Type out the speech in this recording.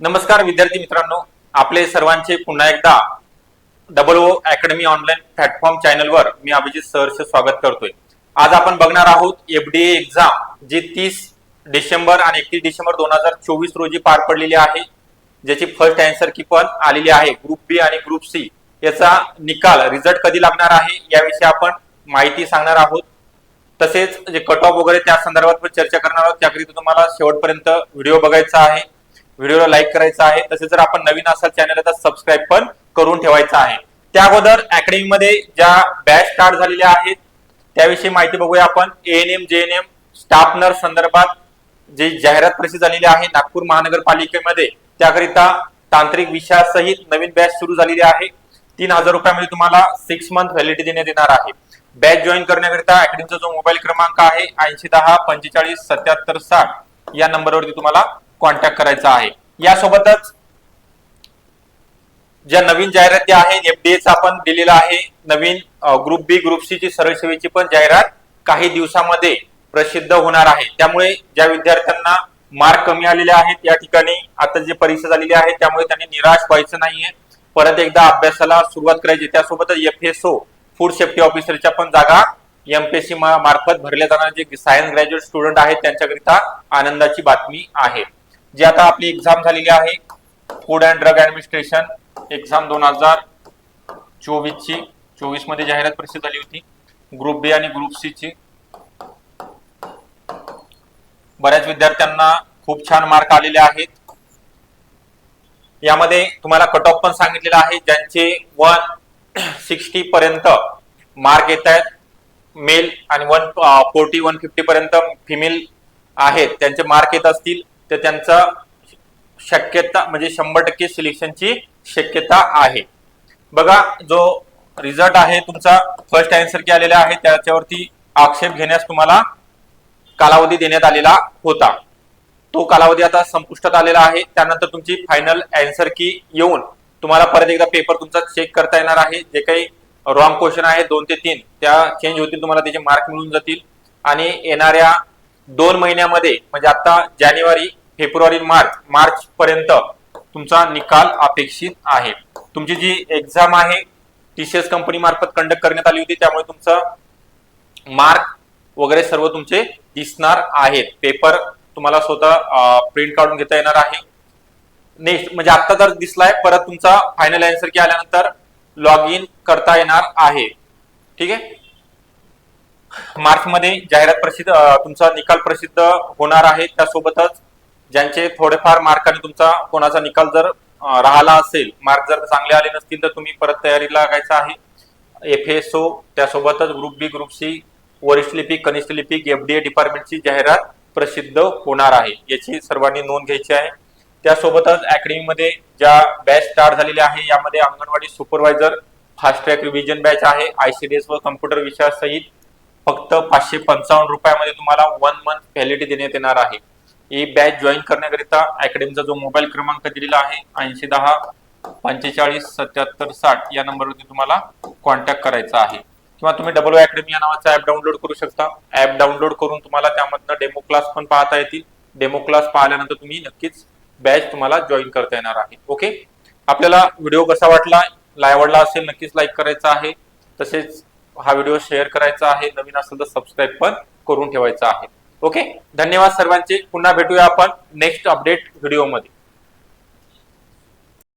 नमस्कार विद्यार्थी मित्रांनो. आपले सर्वांचे पुन्हा एकदा double O academy online platform चॅनलवर मी अभिजित सहर्ष स्वागत करतोय. आज आपण बघणार आहोत एफडीए एक्झाम जी तीस डिसेंबर आणि एकतीस डिसेंबर दोन हजार चोवीस रोजी पार पडलेली आहे. ज्याची फर्स्ट अँसर की पण आलेली आहे. ग्रुप बी आणि ग्रुप सी याचा निकाल रिझल्ट कधी लागणार आहे याविषयी आपण माहिती सांगणार आहोत. तसेच जे कट ऑफ वगैरे त्या संदर्भात पण चर्चा करणार आहोत. त्याकरिता तुम्हाला शेवटपर्यंत व्हिडिओ बघायचा आहे. व्हिडिओला लाईक करायचा आहे. तसेच जर आपण नवीन असाल चॅनल तर सबस्क्राईब पण करून ठेवायचं आहे. त्या अगोदर अकॅडमीमध्ये ज्या बॅच स्टार्ट झालेल्या आहेत त्याविषयी माहिती बघूया आपण. एएनएम जेएनएम स्टाफ नर्स संदर्भात जी जाहिरात प्रसिद्ध झालेली आहे नागपूर महानगरपालिकेमध्ये त्याकरिता तांत्रिक विषयासहित नवीन बॅच सुरू झालेली आहे. तीन हजार रुपयामध्ये तुम्हाला सिक्स मंथ व्हॅलिडिटी देण्यात येणार आहे. बॅच जॉईन करण्याकरिता अकॅडमीचा जो मोबाईल क्रमांक आहे ऐंशी दहा पंचेचाळीस सत्याहत्तर साठ या नंबरवरती तुम्हाला कॉन्टॅक्ट करायचा आहे. यासोबतच ज्या नवीन जाहिराती आहे एफडीएचा आपण दिलेला आहे नवीन ग्रुप बी ग्रुप सी ची सरळ सेवेची पण जाहिरात काही दिवसामध्ये प्रसिद्ध होणार आहे. त्यामुळे ज्या विद्यार्थ्यांना मार्क कमी आलेले आहेत या ठिकाणी आता जी परीक्षा झालेली आहे त्यामुळे त्यांनी निराश व्हायचं नाहीये. परत एकदा अभ्यासाला सुरुवात करायची. त्यासोबतच F S O food safety ऑफिसरच्या पण जागा एमपीएससी मार्फत भरल्या जाणारे. जे सायन्स ग्रॅज्युएट स्टुडंट आहेत त्यांच्याकरिता आनंदाची बातमी आहे. जी आता आपली एक्झाम झालेली आहे. Food and drug administration exam दोन हजार चोवीस ची चोवीसमध्ये जाहिरात प्रसिद्ध झाली होती. ग्रुप बी आणि ग्रुप सी ची. बऱ्याच विद्यार्थ्यांना खूप छान मार्क आलेले आहेत. यामध्ये तुम्हाला कट ऑफ पण सांगितलेला आहे. ज्यांचे वन सिक्स्टी पर्यंत मार्क येत आहेत मेल आणि वन फोर्टी वन फिफ्टी पर्यंत फिमेल आहेत. त्यांचे मार्क येत असतील. तर त्यांचा शक्यता म्हणजे शंभर टक्के सिलेक्शनची शक्यता आहे. बघा जो रिझल्ट आहे तुमचा फर्स्ट आन्सर की आलेला आहे त्याच्यावरती आक्षेप घेण्यास तुम्हाला कालावधी देण्यात आलेला होता. तो कालावधी आता संपुष्टात आलेला आहे. त्यानंतर तुमची फायनल अँसर की येऊन तुम्हाला परत एकदा पेपर तुमचा चेक करता येणार आहे. जे काही रॉंग क्वेश्चन आहे दोन ते तीन त्या चेंज होतील तुम्हाला त्याचे मार्क मिळून जातील. आणि येणाऱ्या दोन महिन्यामध्ये म्हणजे आता जानेवारी फेब्रुवारी मार्च मार्च पर्यंत तुमचा निकाल अपेक्षित आहे. तुमची जी एक्झाम आहे टीसीएस कंपनी मार्फत कंडक्ट करण्यात आली होती त्यामुळे तुमचा मार्क वगैरे सर्व तुमचे दिसणार आहेत. पेपर तुम्हाला स्वतः प्रिंट काढून घेता येणार आहे. नेक्स्ट म्हणजे आता जर दिसलाय परत तुमचा फायनल आन्सर की आल्यानंतर लॉग इन करता येणार आहे. ठीक आहे? मार्च मध्ये जाहिरात प्रसिद्ध तुमचा निकाल प्रसिद्ध होणार आहे. त्यासोबतच ज्यांचे थोडेफार मार्काने तुमचा कोणाचा निकाल जर राहिला असेल मार्क जर चांगले आले नसतील तर तुम्ही परत तयारीला लागायचं आहे. एफ एस ओ त्यासोबतच ग्रुप बी ग्रुप सी वरिष्ठ लिपिक कनिष्ठ लिपिक एफडीए डिपार्टमेंटची जाहिरात प्रसिद्ध होणार आहे. याची सर्वांनी नोंद घ्यायची आहे. त्यासोबतच अकॅडमीमध्ये ज्या बॅच स्टार्ट झालेल्या आहे यामध्ये anganwadi supervisor fast track revision batch आहे आयसीडीएस व कम्प्युटर विषयासहित फक्त पाचशे पंचावन्न रुपयामध्ये तुम्हाला वन मंथ व्हॅलिडिटी देण्यात येणार आहे. ही बॅच जॉईन करण्याकरिता अकॅडमीचा जो मोबाईल क्रमांक दिलेला आहे ऐंशी दहा पंचेचाळीस सत्याहत्तर साठ या नंबरवरती तुम्हाला कॉन्टॅक्ट करायचा आहे. किंवा तुम्ही डबल अकॅडमी या नावाचा ऍप डाउनलोड करू शकता. ऍप डाउनलोड करून तुम्हाला त्यामधनं डेमो क्लास पण पाहता येतील. डेमो क्लास पाहिल्यानंतर तुम्ही नक्कीच बॅच तुम्हाला जॉईन करता येणार आहे. ओके आपल्याला व्हिडिओ कसा वाटला आवडला असेल नक्कीच लाईक करायचा आहे. तसेच हा व्हिडिओ शेअर करायचा आहे. नवीन असेल तर सबस्क्राईब पण करून ठेवायचा आहे. ओके? धन्यवाद सर्वांचे. पुन्हा भेटूया आपण नेक्स्ट अपडेट व्हिडिओमध्ये